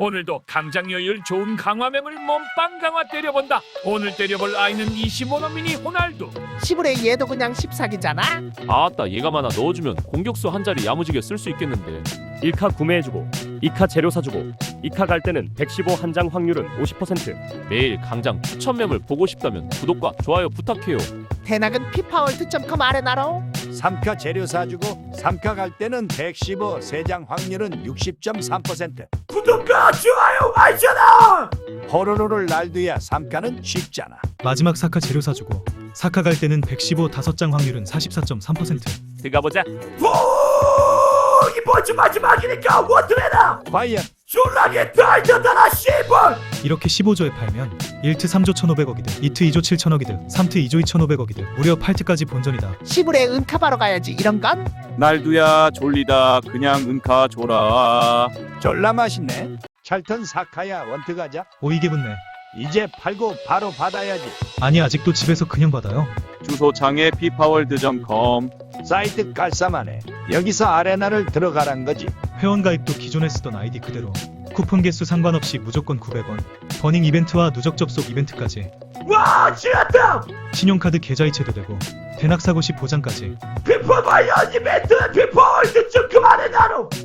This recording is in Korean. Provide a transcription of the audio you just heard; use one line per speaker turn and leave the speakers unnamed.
오늘도 강장여율 좋은 강화mem을 몸빵 강화 때려본다. 오늘 때려볼 아이는 25호 미니 호날두.
시부레 얘도 그냥 14기잖아.
아따 얘가 많아. 넣어주면 공격수 한 자리 야무지게 쓸 수 있겠는데.
1카 구매해주고 2카 재료 사주고 2카 갈 때는 115 한 장 확률은 50%
매일 강장 추천mem을 보고 싶다면 구독과 좋아요 부탁해요.
대낙은 피파월드.com 아레나로
3카 재료 사주고 3카 갈 때는 115 세장 확률은 60.3%
구독과 좋아요 알잖아.
호로로를 날둬야 3카는 쉽잖아
마지막 사카 재료 사주고 사카 갈 때는 115 5장 확률은 44.3%
들어가보자
오, 이번 마지막이니까 원투해라.
과연
졸라게 달려다라 씨발.
이렇게 15조에 팔면 1트 3조 1,500억이든 2트 2조 7천억이든 3트 2조 2,500억이든 무려 8트까지 본전이다.
시부레 은카바로 가야지 이런 건?
날두야 졸리다. 그냥 은카 줘라.
졸라 맛있네. 찰턴 4카야 원트 가자.
오이게 붙네.
이제 팔고 바로 받아야지.
아니 아직도 집에서 그냥 받아요
주소창에 피파월드.com.
사이트 깔쌈하네. 여기서 아레나를 들어가란 거지.
회원 가입도 기존에 쓰던 아이디 그대로 쿠폰 개수 상관없이 무조건 900원 버닝 이벤트와 누적 접속 이벤트까지.
와, 지었다.
신용카드 계좌 이체도 되고 대낙 사고 시 보장까지.
피파 관련 이벤트 피파 월드 좀 그만해 나로.